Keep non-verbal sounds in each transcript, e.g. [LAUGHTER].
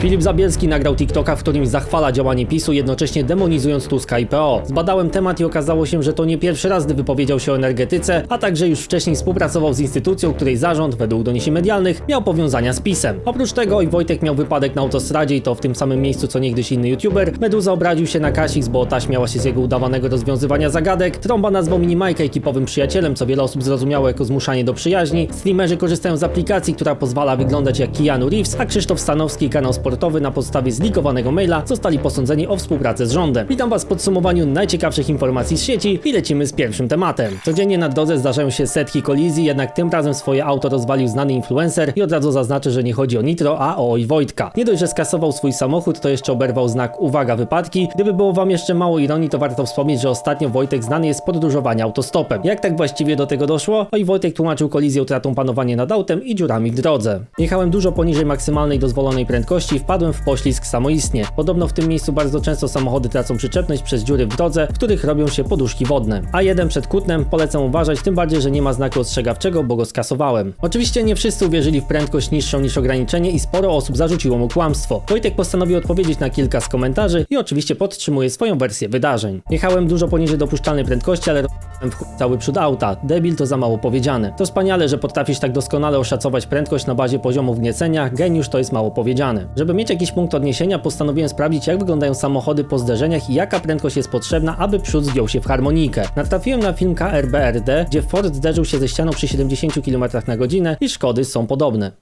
Filip Zabielski nagrał TikToka, w którym zachwala działanie PiSu, jednocześnie demonizując Tuska i PO. Zbadałem temat i okazało się, że to nie pierwszy raz, gdy wypowiedział się o energetyce, a także już wcześniej współpracował z instytucją, której zarząd, według doniesień medialnych, miał powiązania z PiSem. Oprócz tego oj Wojtek miał wypadek na autostradzie i to w tym samym miejscu co niegdyś inny youtuber. Meduza obraził się na Kasix, bo ta śmiała się z jego udawanego rozwiązywania zagadek. Trąba nazwał Minimajka ekipowym przyjacielem, co wiele osób zrozumiało jako zmuszanie do przyjaźni. Streamerzy korzystają z aplikacji, która pozwala wyglądać jak Keanu Reeves, a Krzysztof Stanowski i kanał na podstawie zlikowanego maila zostali posądzeni o współpracę z rządem. Witam Was w podsumowaniu najciekawszych informacji z sieci i lecimy z pierwszym tematem. Codziennie na drodze zdarzają się setki kolizji, jednak tym razem swoje auto rozwalił znany influencer i od razu zaznaczę, że nie chodzi o Nitro, a o Oj Wojtka. Nie dość, że skasował swój samochód, to jeszcze oberwał znak uwaga wypadki. Gdyby było Wam jeszcze mało ironii, to warto wspomnieć, że ostatnio Wojtek znany jest z podróżowania autostopem. Jak tak właściwie do tego doszło? Oj Wojtek tłumaczył kolizję utratą panowania nad autem i dziurami w drodze. Jechałem dużo poniżej maksymalnej dozwolonej prędkości wpadłem w poślizg samoistnie. Podobno w tym miejscu bardzo często samochody tracą przyczepność przez dziury w drodze, w których robią się poduszki wodne. A jeden przed Kutnem polecam uważać, tym bardziej, że nie ma znaku ostrzegawczego, bo go skasowałem. Oczywiście nie wszyscy uwierzyli w prędkość niższą niż ograniczenie i sporo osób zarzuciło mu kłamstwo. Wojtek postanowił odpowiedzieć na kilka z komentarzy i oczywiście podtrzymuje swoją wersję wydarzeń. Jechałem dużo poniżej dopuszczalnej prędkości, ale w cały przód auta. Debil to za mało powiedziane. To wspaniale, że potrafisz tak doskonale oszacować prędkość na bazie poziomu wgniecenia, geniusz to jest mało powiedziane. Żeby mieć jakiś punkt odniesienia, postanowiłem sprawdzić, jak wyglądają samochody po zderzeniach i jaka prędkość jest potrzebna, aby przód zgiął się w harmonikę. Natrafiłem na film KRBRD, gdzie Ford zderzył się ze ścianą przy 70 km na godzinę i szkody są podobne.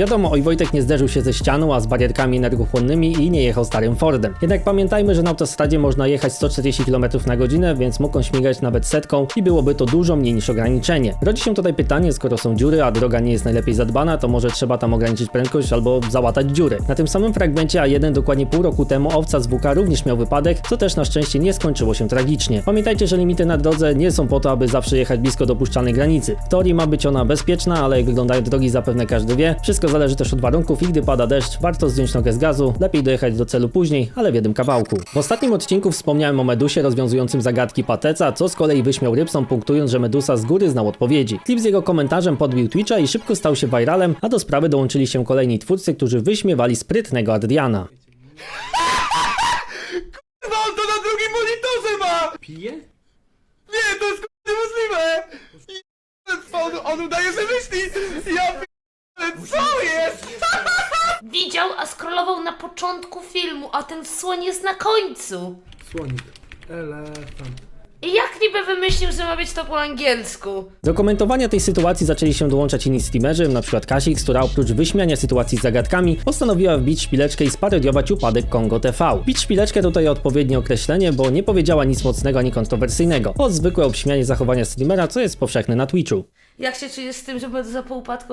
Wiadomo, oj Wojtek nie zderzył się ze ścianą, a z barierkami energochłonnymi i nie jechał starym Fordem. Jednak pamiętajmy, że na autostradzie można jechać 140 km na godzinę, więc mógł on śmigać nawet setką i byłoby to dużo mniej niż ograniczenie. Rodzi się tutaj pytanie, skoro są dziury, a droga nie jest najlepiej zadbana, to może trzeba tam ograniczyć prędkość albo załatać dziury. Na tym samym fragmencie A1 dokładnie pół roku temu owca z WK również miał wypadek, co też na szczęście nie skończyło się tragicznie. Pamiętajcie, że limity na drodze nie są po to, aby zawsze jechać blisko dopuszczalnej granicy. W teorii ma być ona bezpieczna, ale jak wyglądają drogi zapewne każdy wie. Wszystko zależy też od warunków i gdy pada deszcz, warto zdjąć nogę z gazu, lepiej dojechać do celu później, ale w jednym kawałku. W ostatnim odcinku wspomniałem o Medusie rozwiązującym zagadki Pateca, co z kolei wyśmiał Rybson punktując, że Medusa z góry znał odpowiedzi. Klip z jego komentarzem podbił Twitcha i szybko stał się viralem, a do sprawy dołączyli się kolejni twórcy, którzy wyśmiewali sprytnego Adriana. No on to na drugim monitorze ma! Pije? Nie, to jest k***a niemożliwe! I on, on udaje, że myśli! Ja p***ale, co jest? Widział, a scrollował na początku filmu, a ten słoń jest na końcu. Słonik. Elefant. I jak niby wymyślił, że ma być to po angielsku? Do komentowania tej sytuacji zaczęli się dołączać inni streamerzy, np. Kasik, która oprócz wyśmiania sytuacji z zagadkami, postanowiła wbić szpileczkę i sparodiować upadek Kongo TV. Bić szpileczkę tutaj odpowiednie określenie, bo nie powiedziała nic mocnego ani kontrowersyjnego. Od zwykłe obśmianie zachowania streamera, co jest powszechne na Twitchu. Jak się czujesz z tym, że będę za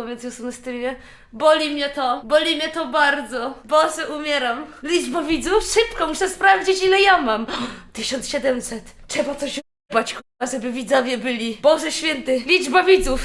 a więc jestem na streamie? Boli mnie to, boli mnie to bardzo. Boże, umieram. Liczba widzów? Szybko, muszę sprawdzić ile ja mam. [GASPS] 1700. Trzeba coś bać, k***a, żeby widzowie byli. Boże święty, liczba widzów.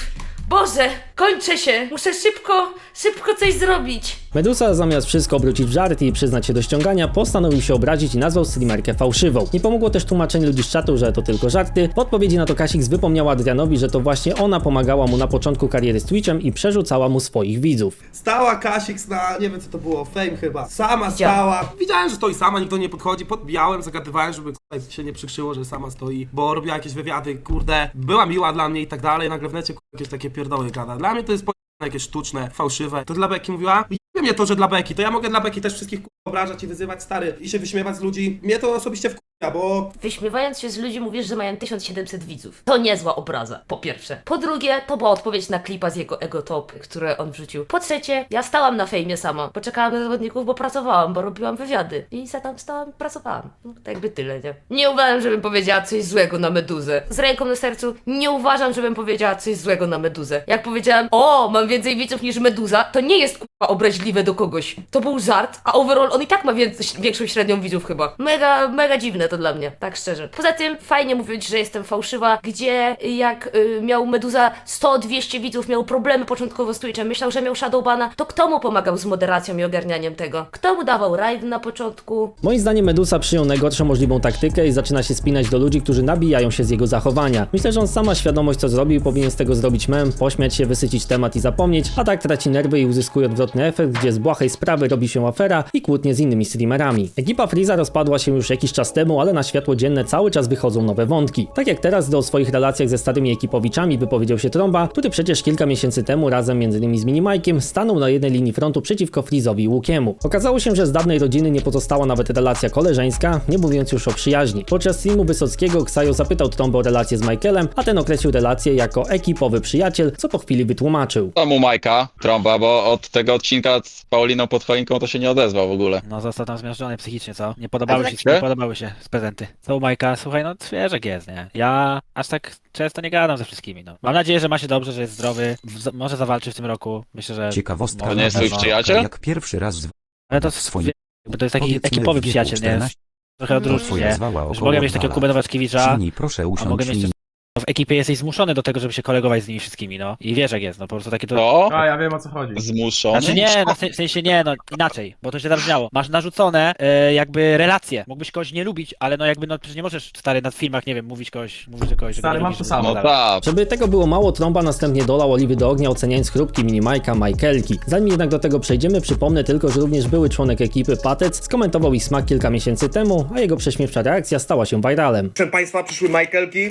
Boże, kończę się. Muszę szybko, szybko coś zrobić. Medusa zamiast wszystko obrócić w żart i przyznać się do ściągania, postanowił się obrazić i nazwał streamerkę fałszywą. Nie pomogło też tłumaczenie ludzi z czatu, że to tylko żarty. W odpowiedzi na to Kasik wypomniała Adrianowi, że to właśnie ona pomagała mu na początku kariery z Twitchem i przerzucała mu swoich widzów. Stała Kasix na, nie wiem co to było, fame chyba. Sama Widziałam. stała. Widziałem, że stoi sama, nikt do niej podchodzi, podbijałem, zagadywałem, żeby się nie przykrzyło, że sama stoi, bo robiła jakieś wywiady, kurde, była miła dla mnie i tak dalej, nagle w necie k***a, jakieś takie pierdoły gada. Dla mnie to jest po jakieś sztuczne, fałszywe. To dla Beki mówiła, mnie to, że dla Beki, to ja mogę dla Beki też wszystkich k***a, obrażać i wyzywać stary i się wyśmiewać z ludzi. Mnie to osobiście wkurza, bo Wyśmiewając się z ludzi mówisz, że mają 1700 widzów. To niezła obraza, po pierwsze. Po drugie, to była odpowiedź na klipa z jego egotopy, które on wrzucił. Po trzecie, ja stałam na fejmie sama. Poczekałam na zawodników, bo pracowałam, bo robiłam wywiady. I za tam stałam pracowałam. No, to jakby tyle, nie? Nie uważam, żebym powiedziała coś złego na meduzę. Z ręką na sercu, nie uważam, żebym powiedziała coś złego na meduzę. Jak powiedziałam, o, mam więcej widzów niż meduza, to nie jest kurwa obraźliwe do kogoś. To był żart, a overall on i tak ma więcej, większą średnią widzów chyba. Mega, mega dziwne to dla mnie, tak szczerze. Poza tym fajnie mówić, że jestem fałszywa, gdzie jak y, miał Meduza 100-200 widzów, miał problemy początkowo z Twitchem, myślał, że miał Shadowbana, to kto mu pomagał z moderacją i ogarnianiem tego? Kto mu dawał raid na początku? Moim zdaniem Medusa przyjął najgorszą możliwą taktykę i zaczyna się spinać do ludzi, którzy nabijają się z jego zachowania. Myślę, że on sama świadomość co zrobił, powinien z tego zrobić mem, pośmiać się, wysycić temat i zapomnieć, a tak traci nerwy i uzyskuje odwrotny efekt, gdzie z błahej sprawy robi się afera i kłótnie z innymi streamerami. Ekipa Freeza rozpadła się już jakiś czas temu, ale na światło dzienne cały czas wychodzą nowe wątki. Tak jak teraz, gdy o swoich relacjach ze starymi ekipowiczami wypowiedział się Tromba, który przecież kilka miesięcy temu razem m.in. z Minimajkiem stanął na jednej linii frontu przeciwko Freezowi i Łukiemu. Okazało się, że z dawnej rodziny nie pozostała nawet relacja koleżeńska, nie mówiąc już o przyjaźni. Podczas streamu Wysockiego Ksajo zapytał Trombę o relację z Michaelem, a ten określił relację jako ekipowy przyjaciel, co po chwili wytłumaczył. To mu Majka, trąba, bo od tego odcinka z Pauliną pod choinką to się nie odezwał w ogóle. No został tam zmiażdżony psychicznie, co? Nie podobały Ale się, tak- nie podobały się z prezenty. Co u Majka? Słuchaj, no wiesz jak jest, nie? Ja aż tak często nie gadam ze wszystkimi, no. Mam nadzieję, że ma się dobrze, że jest zdrowy, w, może zawalczy w tym roku. Myślę, że... Ciekawostka. To nie jest twój przyjaciel? Jak pierwszy raz z Ale to, swoim- wie- bo to jest taki Powiedzmy, ekipowy w wieku przyjaciel, nie? 14 Trochę odróżni, twoja nie? zwała Już około mogę mieć dwa takiego lata. Kubę Nowaczkiewicza, Silniej proszę a mogę usiąść mieć mi też... No, w ekipie jesteś zmuszony do tego, żeby się kolegować z nimi wszystkimi, no. I wiesz jak jest, no po prostu takie to... To? A, ja wiem o co chodzi. Zmuszony? Znaczy nie, no, w sen- w sensie nie, no inaczej, bo to się zabrzmiało. Masz narzucone e, jakby relacje. Mógłbyś kogoś nie lubić, ale no jakby no przecież nie możesz stary na filmach, nie wiem, mówić kogoś, mówić że kogoś, że go Stary, nie mam lubisz, to żeby samo. No tak dalej. tak. Żeby tego było mało, Tromba następnie dolał oliwy do ognia, oceniając chrupki minimajka Michaelki. Zanim jednak do tego przejdziemy, przypomnę tylko, że również były członek ekipy Patec skomentował ich smak kilka miesięcy temu, a jego prześmiewcza reakcja stała się viralem. Proszę Państwa, przyszły Michaelki,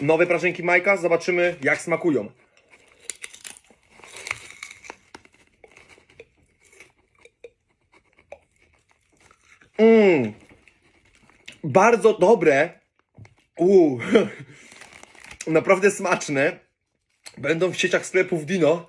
nowe prażynki Majka, zobaczymy jak smakują. Mmm, bardzo dobre. [LAUGHS] Naprawdę smaczne. Będą w sieciach sklepów Dino.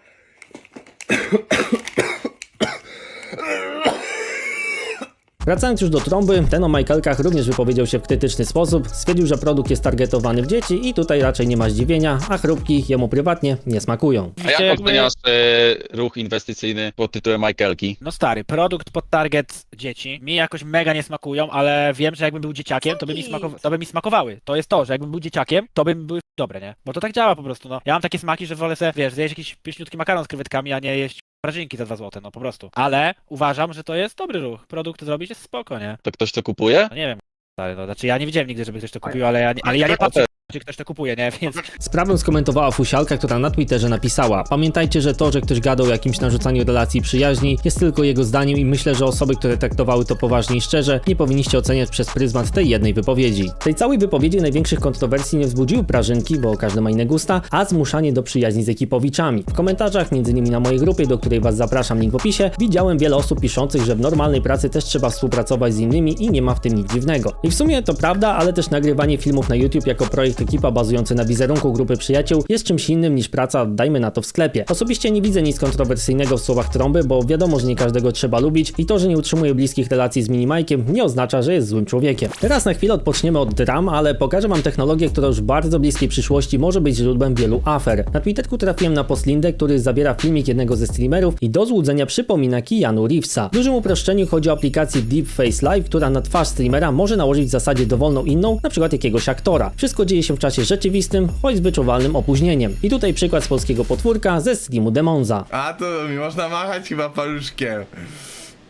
Wracając już do trąby, ten o Michaelkach również wypowiedział się w krytyczny sposób, stwierdził, że produkt jest targetowany w dzieci i tutaj raczej nie ma zdziwienia, a chrupki jemu prywatnie nie smakują. A jak oceniasz e, ruch inwestycyjny pod tytułem Michaelki? No stary, produkt pod target dzieci mi jakoś mega nie smakują, ale wiem, że jakbym był dzieciakiem, to by mi, smakow- to by mi smakowały. To jest to, że jakbym był dzieciakiem, to by były dobre, nie? Bo to tak działa po prostu, no. Ja mam takie smaki, że wolę sobie, wiesz, zjeść jakiś pyszniutki makaron z krewetkami, a nie jeść prażynki za 2 złote, no po prostu. Ale uważam, że to jest dobry ruch. Produkt zrobić jest spoko, nie? To ktoś to kupuje? No nie wiem, stary, no znaczy ja nie widziałem nigdy, żeby ktoś to kupił, ale ja nie, ale ja nie patrzę, czy ktoś to kupuje, nie? Więc Sprawę skomentowała Fusialka, która na Twitterze napisała Pamiętajcie, że to, że ktoś gadał o jakimś narzucaniu relacji przyjaźni jest tylko jego zdaniem i myślę, że osoby, które traktowały to poważnie i szczerze nie powinniście oceniać przez pryzmat tej jednej wypowiedzi. Tej całej wypowiedzi największych kontrowersji nie wzbudziły prażynki, bo każdy ma inne gusta, a zmuszanie do przyjaźni z ekipowiczami. W komentarzach, między innymi na mojej grupie, do której was zapraszam, link w opisie, widziałem wiele osób piszących, że w normalnej pracy też trzeba współpracować z innymi i nie ma w tym nic dziwnego. I w sumie to prawda, ale też nagrywanie filmów na YouTube jako projekt ekipa bazujący na wizerunku grupy przyjaciół jest czymś innym niż praca, dajmy na to w sklepie. Osobiście nie widzę nic kontrowersyjnego w słowach trąby, bo wiadomo, że nie każdego trzeba lubić i to, że nie utrzymuje bliskich relacji z Minimajkiem nie oznacza, że jest złym człowiekiem. Teraz na chwilę odpoczniemy od dram, ale pokażę wam technologię, która już w bardzo bliskiej przyszłości może być źródłem wielu afer. Na Twitterku trafiłem na postlindę, który zawiera filmik jednego ze streamerów i do złudzenia przypomina Keanu Reevesa. W dużym uproszczeniu chodzi o aplikację Deep Face Live, która na twarz streamera może nałożyć w zasadzie dowolną inną, na przykład jakiegoś aktora. Wszystko dzieje się w czasie rzeczywistym, choć z wyczuwalnym opóźnieniem. I tutaj przykład z polskiego potwórka ze streamu Demonza. A to mi można machać chyba paluszkiem.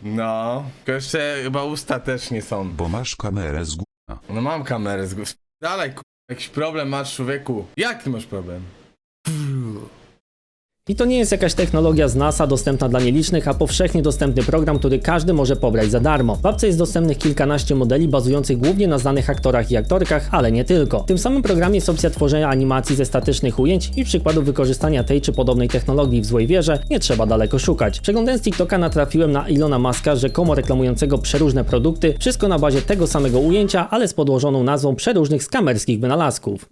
No, tylko jeszcze chyba usta też nie są. Bo masz kamerę z góry. No mam kamerę z góry. Dalej, jakiś problem masz człowieku. Jak ty masz problem? I to nie jest jakaś technologia z NASA dostępna dla nielicznych, a powszechnie dostępny program, który każdy może pobrać za darmo. W apce jest dostępnych kilkanaście modeli bazujących głównie na znanych aktorach i aktorkach, ale nie tylko. W tym samym programie jest opcja tworzenia animacji ze statycznych ujęć i przykładów wykorzystania tej czy podobnej technologii w złej wierze nie trzeba daleko szukać. Przeglądając TikToka natrafiłem na Ilona Maska, rzekomo reklamującego przeróżne produkty, wszystko na bazie tego samego ujęcia, ale z podłożoną nazwą przeróżnych skamerskich wynalazków.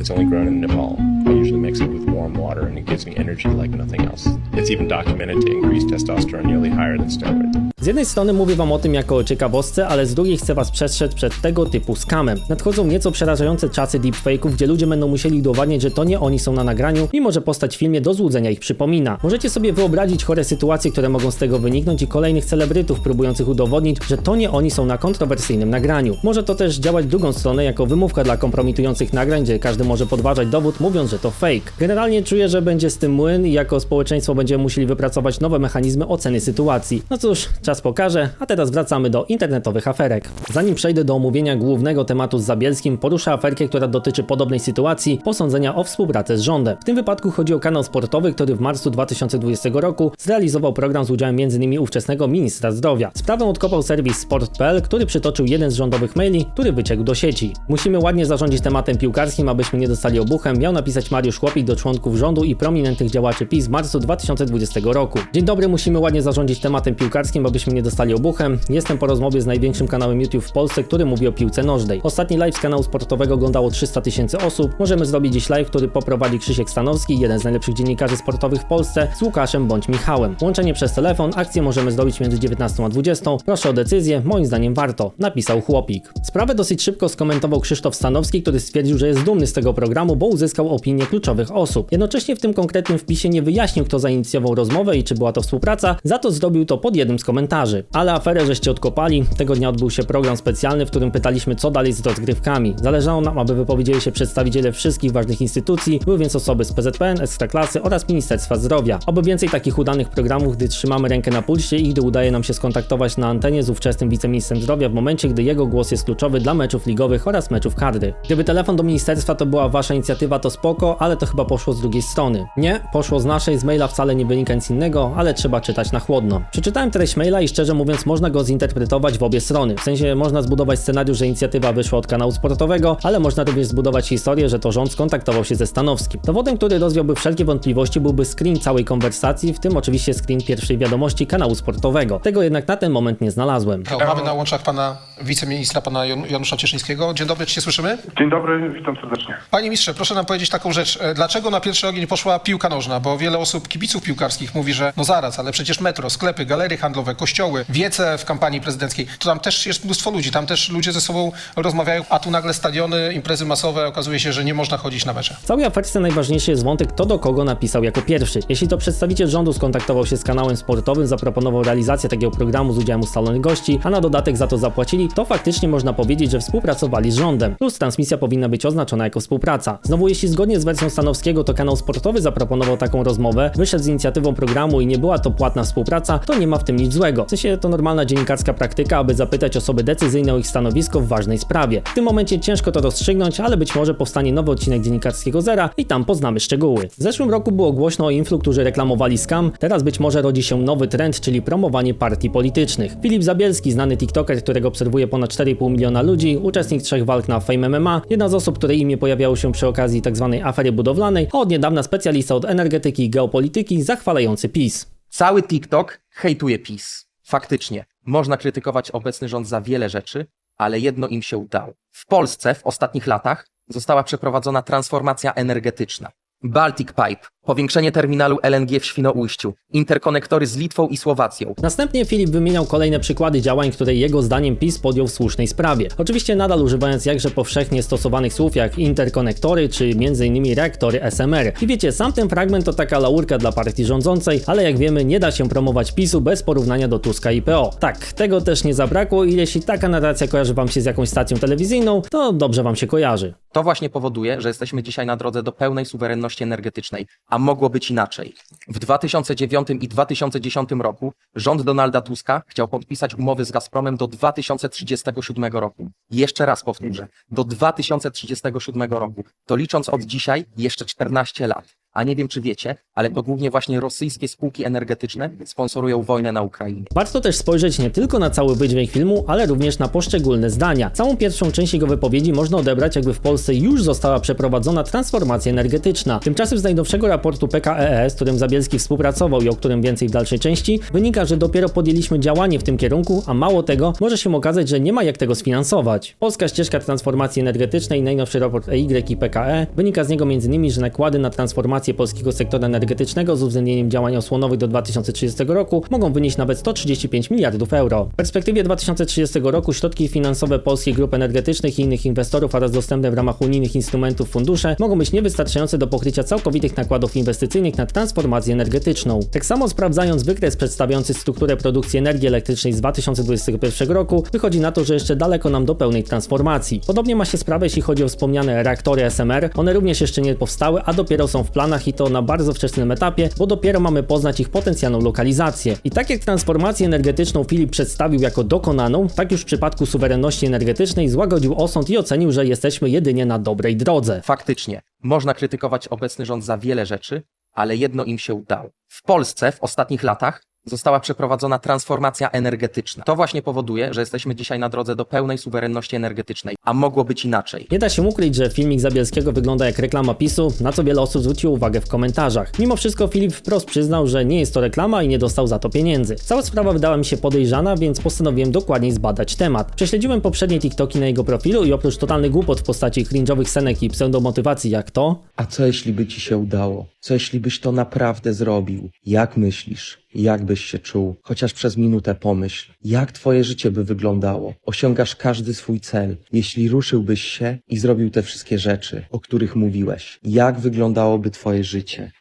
It's only grown in Nepal. I usually mix it with warm water and it gives me energy like nothing else. It's even documented to increase testosterone nearly higher than steroids. Z jednej strony mówię wam o tym jako ciekawostce, ale z drugiej chcę was przestrzec przed tego typu skamem. Nadchodzą nieco przerażające czasy deepfake'ów, gdzie ludzie będą musieli udowadniać, że to nie oni są na nagraniu, mimo że postać w filmie do złudzenia ich przypomina. Możecie sobie wyobrazić chore sytuacje, które mogą z tego wyniknąć i kolejnych celebrytów próbujących udowodnić, że to nie oni są na kontrowersyjnym nagraniu. Może to też działać drugą stronę jako wymówka dla kompromitujących nagrań, gdzie każdy może podważać dowód, mówiąc, że to fake. Generalnie czuję, że będzie z tym młyn i jako społeczeństwo będziemy musieli wypracować nowe mechanizmy oceny sytuacji. No cóż, czas pokaże, a teraz wracamy do internetowych aferek. Zanim przejdę do omówienia głównego tematu z Zabielskim, poruszę aferkę, która dotyczy podobnej sytuacji posądzenia o współpracę z rządem. W tym wypadku chodzi o kanał sportowy, który w marcu 2020 roku zrealizował program z udziałem m.in. ówczesnego ministra zdrowia. Sprawę odkopał serwis sport.pl, który przytoczył jeden z rządowych maili, który wyciekł do sieci. Musimy ładnie zarządzić tematem piłkarskim, abyśmy nie dostali obuchem, miał napisać Mariusz Chłopik do członków rządu i prominentnych działaczy PiS w marcu 2020 roku. Dzień dobry, musimy ładnie zarządzić tematem piłkarskim, abyśmy nie dostali obuchem. Jestem po rozmowie z największym kanałem YouTube w Polsce, który mówi o piłce nożnej. Ostatni live z kanału sportowego oglądało 300 tysięcy osób. Możemy zrobić dziś live, który poprowadzi Krzysiek Stanowski, jeden z najlepszych dziennikarzy sportowych w Polsce, z Łukaszem bądź Michałem. Łączenie przez telefon, akcję możemy zrobić między 19 a 20. Proszę o decyzję, moim zdaniem warto, napisał chłopik. Sprawę dosyć szybko skomentował Krzysztof Stanowski, który stwierdził, że jest dumny z tego programu, bo uzyskał opinię kluczowych osób. Jednocześnie w tym konkretnym wpisie nie wyjaśnił, kto zainicjował rozmowę i czy była to współpraca, za to zrobił to pod jednym z komentarzy. Ale aferę żeście odkopali. Tego dnia odbył się program specjalny, w którym pytaliśmy, co dalej z rozgrywkami. Zależało nam, aby wypowiedzieli się przedstawiciele wszystkich ważnych instytucji, były więc osoby z PZPN, Ekstraklasy oraz Ministerstwa Zdrowia. Oby więcej takich udanych programów, gdy trzymamy rękę na pulsie i gdy udaje nam się skontaktować na antenie z ówczesnym wiceministrem zdrowia w momencie, gdy jego głos jest kluczowy dla meczów ligowych oraz meczów kadry. Gdyby telefon do ministerstwa to była wasza inicjatywa, to spoko, ale to chyba poszło z drugiej strony. Nie, poszło z naszej, z maila wcale nie wynika nic innego, ale trzeba czytać na chłodno. Przeczytałem treść maila i szczerze mówiąc można go zinterpretować w obie strony. W sensie można zbudować scenariusz, że inicjatywa wyszła od kanału sportowego, ale można również zbudować historię, że to rząd skontaktował się ze Stanowskim. Dowodem, który rozwiałby wszelkie wątpliwości byłby screen całej konwersacji, w tym oczywiście screen pierwszej wiadomości kanału sportowego. Tego jednak na ten moment nie znalazłem. Mamy na łączach pana wiceministra, pana Jan- Janusza Cieszyńskiego. Dzień dobry, czy się słyszymy? Dzień dobry, witam serdecznie. Panie ministrze, proszę nam powiedzieć taką rzecz. E, Dlaczego na pierwszy ogień poszła piłka nożna? Bo wiele osób, kibiców piłkarskich mówi, że no zaraz, ale przecież metro, sklepy, galerie handlowe, kościoły, wiece w kampanii prezydenckiej, to tam też jest mnóstwo ludzi, tam też ludzie ze sobą rozmawiają, a tu nagle stadiony, imprezy masowe, okazuje się, że nie można chodzić na mecze. W całej aferce najważniejszy jest wątek, kto do kogo napisał jako pierwszy. Jeśli to przedstawiciel rządu skontaktował się z kanałem sportowym, zaproponował realizację takiego programu z udziałem ustalonych gości, a na dodatek za to zapłacili, to faktycznie można powiedzieć, że współpracowali z rządem. Plus transmisja powinna być oznaczona jako współpraca. Znowu, jeśli zgodnie z wersją Stanowskiego to kanał sportowy zaproponował taką rozmowę, wyszedł z inicjatywą programu i nie była to płatna współpraca, to nie ma w tym nic złego. W sensie to normalna dziennikarska praktyka, aby zapytać osoby decyzyjne o ich stanowisko w ważnej sprawie. W tym momencie ciężko to rozstrzygnąć, ale być może powstanie nowy odcinek dziennikarskiego Zera i tam poznamy szczegóły. W zeszłym roku było głośno o influ, którzy reklamowali scam, teraz być może rodzi się nowy trend, czyli promowanie partii politycznych. Filip Zabielski, znany TikToker, którego obserwuje ponad 4,5 miliona ludzi, uczestnik trzech walk na Fame MMA, jedna z osób, której imię pojawiało się przy okazji tzw. afery budowlanej, a od niedawna specjalista od energetyki i geopolityki zachwalający PiS. Cały TikTok hejtuje PiS. Faktycznie, można krytykować obecny rząd za wiele rzeczy, ale jedno im się udało. W Polsce w ostatnich latach została przeprowadzona transformacja energetyczna. Baltic Pipe, powiększenie terminalu LNG w Świnoujściu, interkonektory z Litwą i Słowacją. Następnie Filip wymieniał kolejne przykłady działań, które jego zdaniem PiS podjął w słusznej sprawie. Oczywiście nadal używając jakże powszechnie stosowanych słów jak interkonektory czy m.in. reaktory SMR. I wiecie, sam ten fragment to taka laurka dla partii rządzącej, ale jak wiemy nie da się promować PiSu bez porównania do Tuska i PO. Tak, tego też nie zabrakło i jeśli taka narracja kojarzy wam się z jakąś stacją telewizyjną, to dobrze wam się kojarzy. To właśnie powoduje, że jesteśmy dzisiaj na drodze do pełnej suwerenności energetycznej, a mogło być inaczej. W 2009 i 2010 roku rząd Donalda Tuska chciał podpisać umowy z Gazpromem do 2037 roku. Jeszcze raz powtórzę, do 2037 roku. To licząc od dzisiaj jeszcze 14 lat. A nie wiem, czy wiecie, ale to głównie właśnie rosyjskie spółki energetyczne sponsorują wojnę na Ukrainie. Warto też spojrzeć nie tylko na cały wydźwięk filmu, ale również na poszczególne zdania. Całą pierwszą część jego wypowiedzi można odebrać, jakby w Polsce już została przeprowadzona transformacja energetyczna. Tymczasem z najnowszego raportu PKEE, z którym Zabielski współpracował i o którym więcej w dalszej części, wynika, że dopiero podjęliśmy działanie w tym kierunku, a mało tego, może się okazać, że nie ma jak tego sfinansować. Polska ścieżka transformacji energetycznej, najnowszy raport EY i PKE, wynika z niego m.in., że nakłady na transformację polskiego sektora energetycznego z uwzględnieniem działań osłonowych do 2030 roku mogą wynieść nawet 135 miliardów euro. W perspektywie 2030 roku środki finansowe polskich grup energetycznych i innych inwestorów oraz dostępne w ramach unijnych instrumentów fundusze mogą być niewystarczające do pokrycia całkowitych nakładów inwestycyjnych na transformację energetyczną. Tak samo sprawdzając wykres przedstawiający strukturę produkcji energii elektrycznej z 2021 roku, wychodzi na to, że jeszcze daleko nam do pełnej transformacji. Podobnie ma się sprawa, jeśli chodzi o wspomniane reaktory SMR. One również jeszcze nie powstały, a dopiero są w planach i to na bardzo wczesnym etapie, bo dopiero mamy poznać ich potencjalną lokalizację. I tak jak transformację energetyczną Filip przedstawił jako dokonaną, tak już w przypadku suwerenności energetycznej złagodził osąd i ocenił, że jesteśmy jedynie na dobrej drodze. Faktycznie, można krytykować obecny rząd za wiele rzeczy, ale jedno im się udało. W Polsce w ostatnich latach została przeprowadzona transformacja energetyczna. To właśnie powoduje, że jesteśmy dzisiaj na drodze do pełnej suwerenności energetycznej, a mogło być inaczej. Nie da się ukryć, że filmik Zabielskiego wygląda jak reklama PiSu, na co wiele osób zwróciło uwagę w komentarzach. Mimo wszystko Filip wprost przyznał, że nie jest to reklama i nie dostał za to pieniędzy. Cała sprawa wydała mi się podejrzana, więc postanowiłem dokładniej zbadać temat. Prześledziłem poprzednie TikToki na jego profilu i oprócz totalnych głupot w postaci cringe'owych scenek i pseudomotywacji jak to, A co jeśli by ci się udało? Co jeśli byś to naprawdę zrobił? Jak myślisz? Jak byś się czuł? Chociaż przez minutę pomyśl. Jak twoje życie by wyglądało? Osiągasz każdy swój cel. Jeśli ruszyłbyś się i zrobił te wszystkie rzeczy, o których mówiłeś. Jak wyglądałoby twoje życie?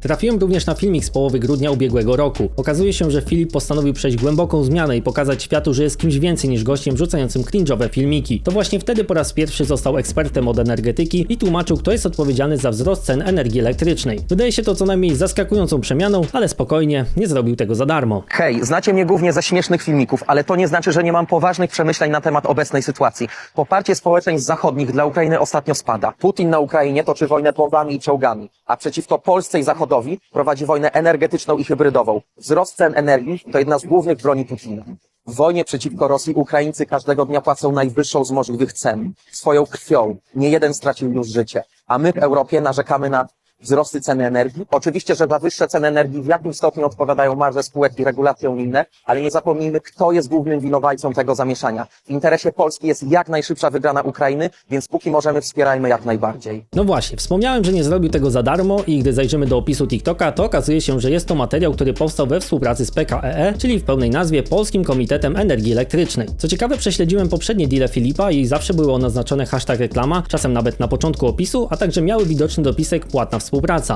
Trafiłem również na filmik z połowy grudnia ubiegłego roku. Okazuje się, że Filip postanowił przejść głęboką zmianę i pokazać światu, że jest kimś więcej niż gościem wrzucającym cringe'owe filmiki. To właśnie wtedy po raz pierwszy został ekspertem od energetyki i tłumaczył, kto jest odpowiedzialny za wzrost cen energii elektrycznej. Wydaje się to co najmniej zaskakującą przemianą, ale spokojnie, nie zrobił tego za darmo. Hej, znacie mnie głównie ze śmiesznych filmików, ale to nie znaczy, że nie mam poważnych przemyśleń na temat obecnej sytuacji. Poparcie społeczeństw zachodnich dla Ukrainy ostatnio spada. Putin na Ukrainie toczy wojnę bombami i czołgami, a przeciwko Polsce i Zachodowi prowadzi wojnę energetyczną i hybrydową. Wzrost cen energii to jedna z głównych broni Putina. W wojnie przeciwko Rosji Ukraińcy każdego dnia płacą najwyższą z możliwych cen. Swoją krwią. Nie jeden stracił już życie. A my w Europie narzekamy na wzrosty ceny energii. Oczywiście, że za wyższe ceny energii w jakimś stopniu odpowiadają marże spółek i regulacje unijne, ale nie zapomnijmy, kto jest głównym winowajcą tego zamieszania. W interesie Polski jest jak najszybsza wygrana Ukrainy, więc póki możemy, wspierajmy jak najbardziej. No właśnie, wspomniałem, że nie zrobił tego za darmo i gdy zajrzymy do opisu TikToka, to okazuje się, że jest to materiał, który powstał we współpracy z PKEE, czyli w pełnej nazwie Polskim Komitetem Energii Elektrycznej. Co ciekawe, prześledziłem poprzednie deale Filipa i zawsze były one oznaczone hashtag reklama, czasem nawet na początku opisu, a także miały widoczny dopisek płatna współpraca.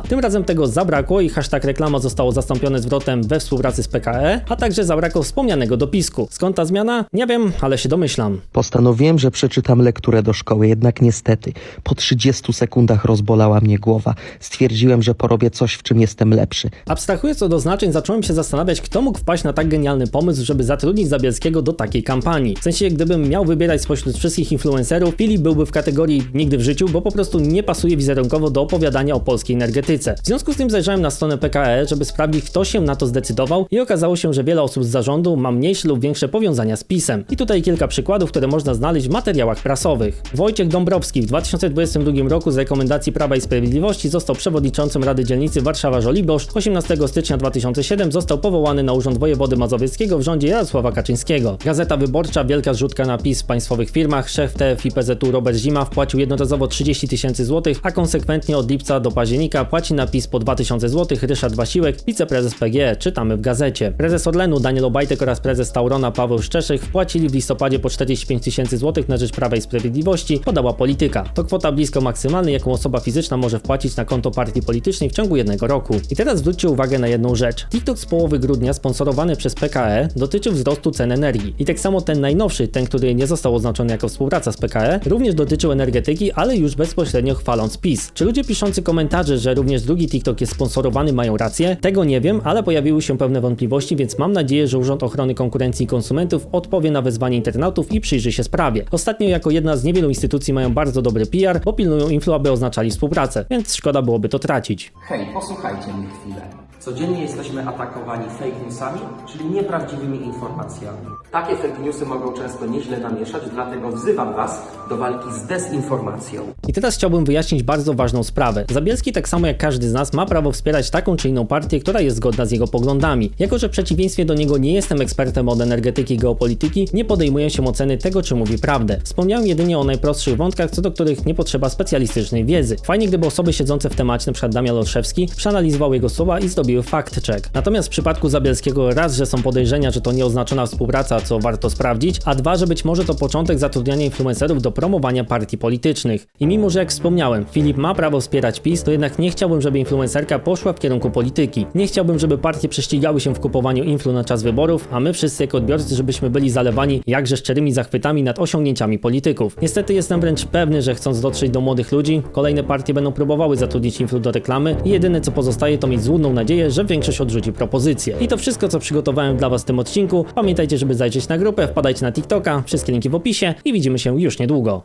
Tym razem tego zabrakło i hashtag reklama zostało zastąpione zwrotem we współpracy z PKE, a także zabrakło wspomnianego dopisku. Skąd ta zmiana? Nie wiem, ale się domyślam. Postanowiłem, że przeczytam lekturę do szkoły, jednak niestety po 30 sekundach rozbolała mnie głowa. Stwierdziłem, że porobię coś, w czym jestem lepszy. Abstrahując od oznaczeń, zacząłem się zastanawiać, kto mógł wpaść na tak genialny pomysł, żeby zatrudnić Zabielskiego do takiej kampanii. W sensie, gdybym miał wybierać spośród wszystkich influencerów, Filip byłby w kategorii nigdy w życiu, bo po prostu nie pasuje wizerunkowo do opowiadania o polskiej energetyce. W związku z tym zajrzałem na stronę PKE, żeby sprawdzić, kto się na to zdecydował i okazało się, że wiele osób z zarządu ma mniejsze lub większe powiązania z PiSem. I tutaj kilka przykładów, które można znaleźć w materiałach prasowych. Wojciech Dąbrowski w 2022 roku z rekomendacji Prawa i Sprawiedliwości został przewodniczącym Rady Dzielnicy Warszawa-Żoliborz. 18 stycznia 2007 został powołany na urząd wojewody mazowieckiego w rządzie Jarosława Kaczyńskiego. Gazeta Wyborcza, wielka zrzutka na PiS w państwowych firmach, szef TF i PZU Robert Zima wpłacił jednorazowo 30 tysięcy złotych, a konsekwentnie od lipca do października płaci na PiS po 2000 złotych Ryszard Wasiłek, wiceprezes PGE, czytamy w gazecie. Prezes Orlenu Daniel Obajtek oraz prezes Taurona Paweł Szczeszych wpłacili w listopadzie po 45 tysięcy złotych na rzecz Prawa i Sprawiedliwości, podała polityka. To kwota blisko maksymalnej, jaką osoba fizyczna może wpłacić na konto partii politycznej w ciągu jednego roku. I teraz zwróćcie uwagę na jedną rzecz. TikTok z połowy grudnia sponsorowany przez PKE dotyczył wzrostu cen energii. I tak samo ten najnowszy, ten, który nie został oznaczony jako współpraca z PKE, również dotyczył energetyki, ale już bezpośrednio chwaląc PiS. Czy ludzie piszący komentarze dziennikarze, że również drugi TikTok jest sponsorowany, mają rację? Tego nie wiem, ale pojawiły się pewne wątpliwości, więc mam nadzieję, że Urząd Ochrony Konkurencji i Konsumentów odpowie na wezwanie internautów i przyjrzy się sprawie. Ostatnio jako jedna z niewielu instytucji mają bardzo dobry PR, bo pilnują influ, aby oznaczali współpracę, więc szkoda byłoby to tracić. Hej, posłuchajcie mnie chwilę. Codziennie jesteśmy atakowani fake newsami, czyli nieprawdziwymi informacjami. Takie fake newsy mogą często nieźle namieszać, dlatego wzywam Was do walki z dezinformacją. I teraz chciałbym wyjaśnić bardzo ważną sprawę. Zabielski, tak samo jak każdy z nas, ma prawo wspierać taką czy inną partię, która jest zgodna z jego poglądami. Jako, że w przeciwieństwie do niego nie jestem ekspertem od energetyki i geopolityki, nie podejmuję się oceny tego, czy mówi prawdę. Wspomniałem jedynie o najprostszych wątkach, co do których nie potrzeba specjalistycznej wiedzy. Fajnie, gdyby osoby siedzące w temacie, np. Damian Olszewski, przeanalizowały jego słowa i zdobiły fact check. Natomiast w przypadku Zabielskiego raz, że są podejrzenia, że to nieoznaczona współpraca, co warto sprawdzić, a dwa, że być może to początek zatrudniania influencerów do promowania partii politycznych. I mimo, że jak wspomniałem, Filip ma prawo wspierać PiS, to jednak nie chciałbym, żeby influencerka poszła w kierunku polityki. Nie chciałbym, żeby partie prześcigały się w kupowaniu influ na czas wyborów, a my wszyscy jako odbiorcy, żebyśmy byli zalewani jakże szczerymi zachwytami nad osiągnięciami polityków. Niestety jestem wręcz pewny, że chcąc dotrzeć do młodych ludzi, kolejne partie będą próbowały zatrudnić influ do reklamy i jedyne co pozostaje to mieć złudną nadzieję, że większość odrzuci propozycję. I to wszystko co przygotowałem dla was w tym odcinku. Pamiętajcie, żeby zajrzeć na grupę, wpadajcie na TikToka, wszystkie linki w opisie i widzimy się już niedługo.